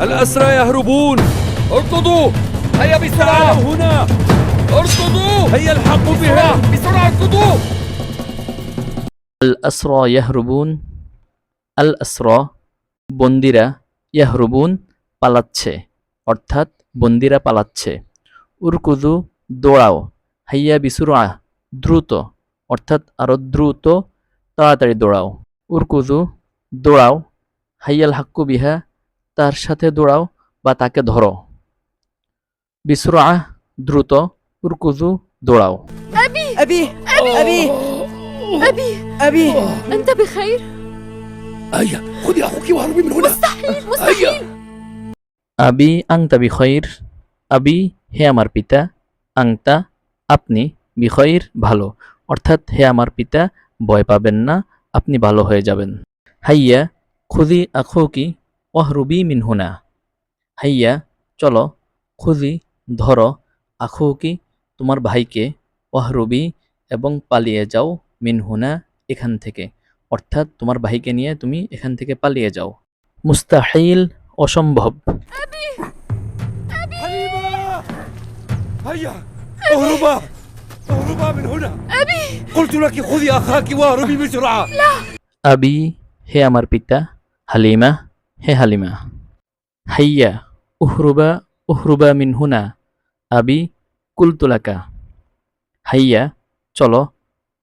الأسرى يهربون اركضوا هيا بسرعة هنا اركضوا هيا الحقوا بها بسرعة اركضوا আল আসরা ইয়াহরুবুন আল আসরা বন্দিরা ইয়াহরুবুন পালাচ্ছে অর্থাৎ বন্দিরা পালাচ্ছে উরকুদু দৌড়াও হাইয়া বিসুরা দ্রুত অর্থাৎ আরো দ্রুত তাড়াতাড়ি দৌড়াও উরকুদু দৌড়াও হাইয়াল হাক্কু বিহা তার সাথে দৌড়াও বা তাকে ধরো বিসুরা দ্রুত উরকুদু দৌড়াও أبي أبي أبي أبي أبي أنت بخير؟ هيا خذي أخوك وهربي من هنا مستحيل مستحيل আবি আংতা বিখয়র আবি হে আমার পিতা আংতা আপনি বিখয়র ভালো অর্থাৎ হে আমার পিতা ভয় পাবেন না আপনি ভালো হয়ে যাবেন হাইয়া খুদি আখুকি ওয়াহরুবি মিনহুনা হাইয়া চলো খুজি ধরো আখুকি তোমার ভাইকে ওহরুবি এবং পালিয়ে যাও মিনহুনা এখান থেকে। অর্থাৎ তোমার ভাইকে নিয়ে তুমি এখান থেকে পালিয়ে যাও। মুস্তাহিল অসম্ভব। আবি হে আমার পিতা হালিমা হে হালিমা, হাইয়া, উহরুবা উহরুবা মিনহুনা আবি কুলতুলাকা হাইয়া, চলো,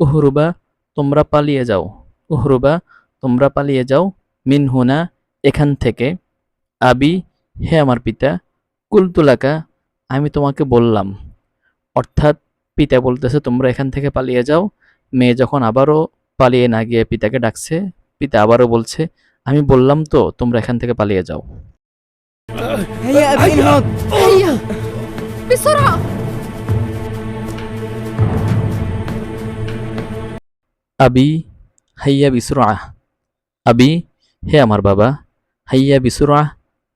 উহরুবা, তোমরা পালিয়ে যাও। উহরুবা, তোমরা পালিয়ে যাও মিন মিনহুনা এখান থেকে। আবি, হে আমার পিতা কুলতুলাকা আমি তোমাকে বললাম। অর্থাৎ পিতা বলতেছে, তোমরা এখান থেকে পালিয়ে যাও। মেয়ে যখন আবারও পালিয়ে না গিয়ে পিতাকে ডাকছে, পিতা আবারও বলছে আমি বললাম তো তোমরা এখান থেকে পালিয়ে যাও। আবি হাইয়া বিসুরা আবি হে আমার বাবা হাইয়া বিসুরা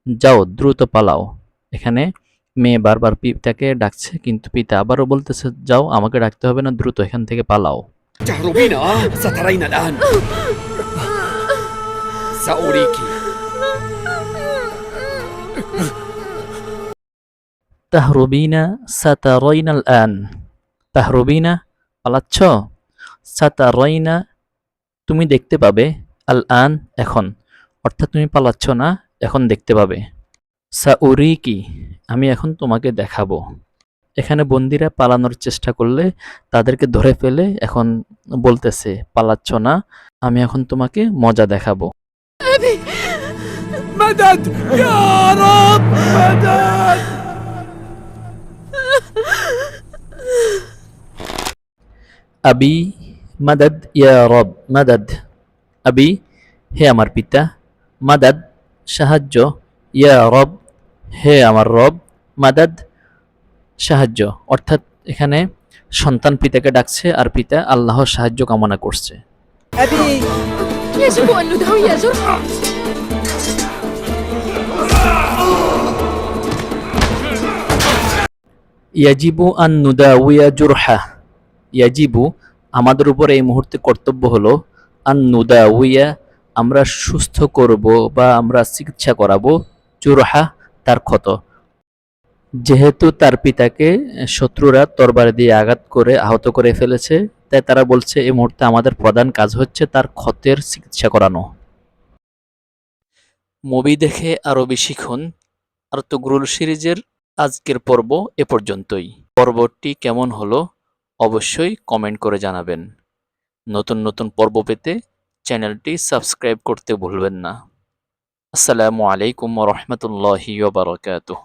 যাও দ্রুত পালাও। এখানে মেয়ে বারবার পিতাকে ডাকছে কিন্তু পিতা আবারও বলতেছে যাও আমাকে ডাকতে হবে না দ্রুত এখান থেকে পালাও। Sauriki. তাহরুবিনা সাতারইনাল আন তাহরুবিনা পালাচ্ছ সাতারইনা তুমি দেখতে পাবে আল আন এখন। অর্থাৎ তুমি পালাচ্ছ না, এখন দেখতে পাবে। সাউরি কি আমি এখন তোমাকে দেখাবো। এখানে বন্দিরা পালানোর চেষ্টা করলে তাদেরকে ধরে ফেলে এখন বলতেছে, পালাচ্ছ না, আমি এখন তোমাকে মজা দেখাবো। أبي مدد يا رب مدد আবি মাদাদ ইয়া রব মাদাদ আবি হে আমার পিতা মাদাদ সাহায্য ইয়া রব হে আমার রব মাদাদ সাহায্য অর্থাৎ এখানে সন্তান পিতাকে ডাকছে আর পিতা আল্লাহর সাহায্য কামনা করছে أبي يجب أن نداوي جرحى ইয়াজিবু আন নুদাউয়া জুরহা ইয়াজিবু আমাদের উপর এই মুহূর্তে কর্তব্য হলো আন নুদাউয়া আমরা সুস্থ করব বা আমরা চিকিৎসা করাবো জুরহা তার ক্ষত যেহেতু তার পিতাকে শত্রুরা তরবারি দিয়ে আঘাত করে আহত করে ফেলেছে তাই তারা বলছে এই মুহূর্তে আমাদের প্রধান কাজ হচ্ছে তার ক্ষতের চিকিৎসা করানো। মুভি দেখে আরও শিখুন আর তো গ্রুল সিরিজের আজকের পর্ব এ পর্যন্তই। পর্বটি কেমন হলো অবশ্যই কমেন্ট করে জানাবেন। নতুন নতুন পর্ব পেতে চ্যানেলটি সাবস্ক্রাইব করতে ভুলবেন না। আসসালামু আলাইকুম রহমতুল্লাহি বারকাতুহ।